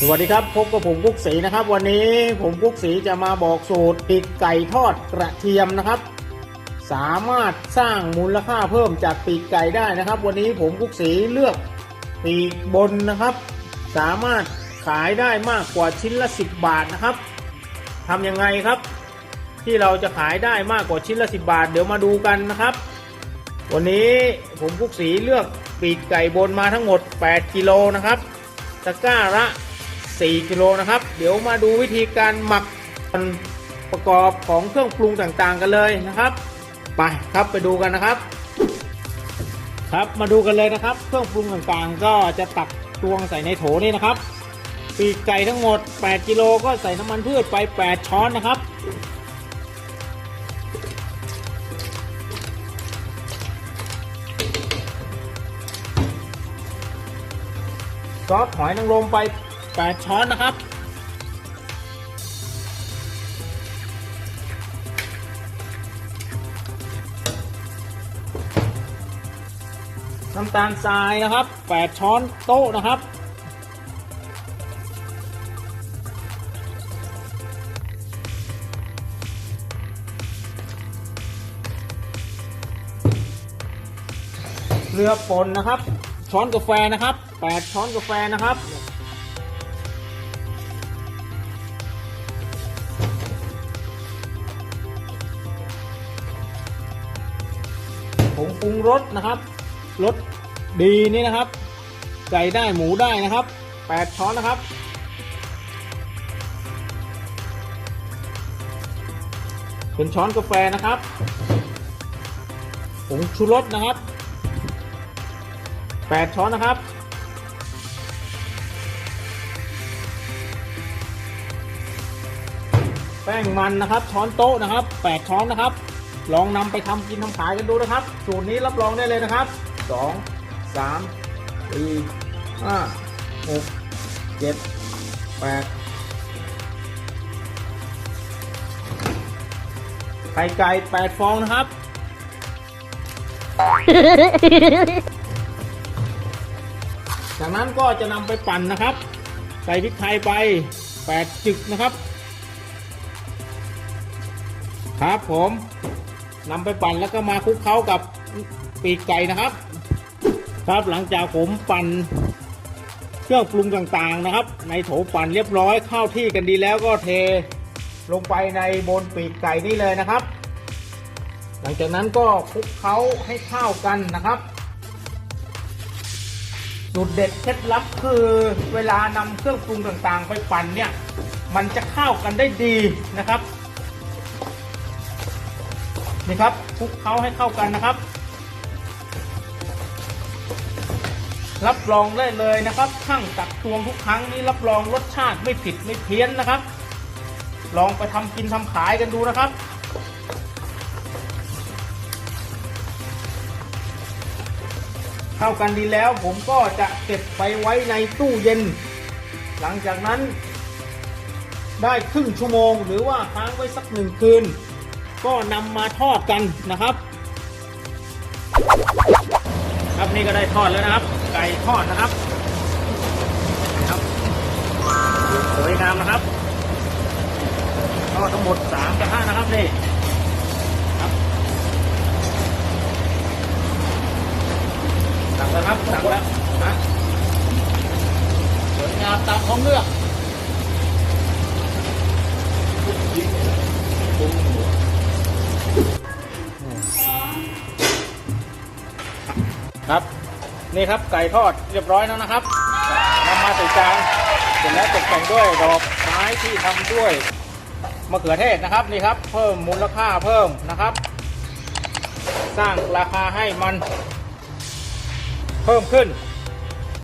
สวัสดีครับ พบกับผมกุ๊กศรีนะครับ วันนี้ผมกุ๊กศรีจะมาบอกสูตรปีกไก่ทอดกระเทียมนะครับ สามารถสร้างมูลค่าเพิ่มจากปีกไก่ได้นะครับ วันนี้ผมกุ๊กศรีเลือกปีกบนนะครับ สามารถขายได้มากกว่าชิ้นละ 10 บาทนะครับทำยังไงครับ ที่เราจะขายได้มากกว่าชิ้นละ 10 บาท เดี๋ยวมาดูกันนะครับ วันนี้ผมกุ๊กศรีเลือกปีกไก่บนมาทั้งหมด 8 กิโลนะครับตะกร้าละ 4 กิโลนะครับ เดี๋ยวมาดูวิธีการหมักประกอบของเครื่องปรุงต่างๆกันเลยนะครับ ไปครับไปดูกันนะครับ ครับมาดูกันเลยนะครับ เครื่องปรุงต่างๆ ก็จะตักตวงใส่ในโถนี่นะครับปีกไก่ทั้งหมด 8 กิโลก็ใส่น้ำมันพืชไป 8 ช้อนนะครับซอสหอยนางรมไป 8 ช้อนนะครับ น้ำตาลทรายนะครับ 8 ช้อนโต๊ะนะครับเกลือป่นนะครับ ช้อนกาแฟนะครับ 8 ช้อนกาแฟนะครับ ผงปรุงรสนะครับรสดีนี่นะครับไก่ได้หมูได้นะครับ 8 ช้อนนะครับ เป็นช้อนกาแฟนะครับผงชูรสนะครับ 8 ช้อนนะครับแป้งมันนะครับ ช้อนโต๊ะนะครับ 8 ช้อนนะครับ ลองนำไปทำกินทำขายกันดูนะครับ สูตรนี้รับรองได้เลยนะครับ 2 3 4 5 6 7 8ไข่ไก่8ฟองนะครับ จากนั้นก็จะนำไปปั่นนะครับ ใส่พริกไทยไป 8 จึกนะครับ ครับผม นำไปปั่นแล้วก็มาคลุกเคล้ากับปีกไก่นะครับ ครับหลังจากผมปั่นเครื่องปรุงต่างๆนะครับ ในโถปั่นเรียบร้อยเข้าที่กันดีแล้วก็เทลงไปในบนปีกไก่นี่เลยนะครับ หลังจากนั้นก็คลุกเคล้าให้เข้ากันนะครับสูตรเด็ดเคล็ดลับคือเวลานำเครื่องปรุงต่างๆ ไปปั่นเนี่ย มันจะเข้ากันได้ดีนะครับ นี่ครับคลุกเคล้าให้เข้ากันนะครับ รับรองได้เลยนะครับช่างตักตวงทุกครั้งนี้รับรองรสชาติไม่ผิดไม่เพี้ยนนะครับ ลองไปทำกินทำขายกันดูนะครับเข้ากันดีแล้วผมก็จะเก็บไปไว้ในตู้เย็น หลังจากนั้นได้ครึ่งชั่วโมงหรือว่าค้างไว้สักหนึ่งคืน ก็นำมาทอดกันนะครับ ครับนี่ก็ได้ทอดแล้วนะครับ ไก่ทอดนะครับครับสวยงามนะครับทอดทั้งหมดสามกระทะนะครับนี่ครับสั่งแล้วครับสั่งแล้วนะสวยงามตามท้องเลือก ครับ นี่ครับไก่ทอดเรียบร้อยแล้วนะครับนำมาใส่จานเสร็จแล้วตกแต่งด้วยดอกไม้ที่ทำด้วยมะเขือเทศนะครับนี่ครับเพิ่มมูลค่าเพิ่มนะครับ สร้างราคาให้มัน เพิ่มขึ้น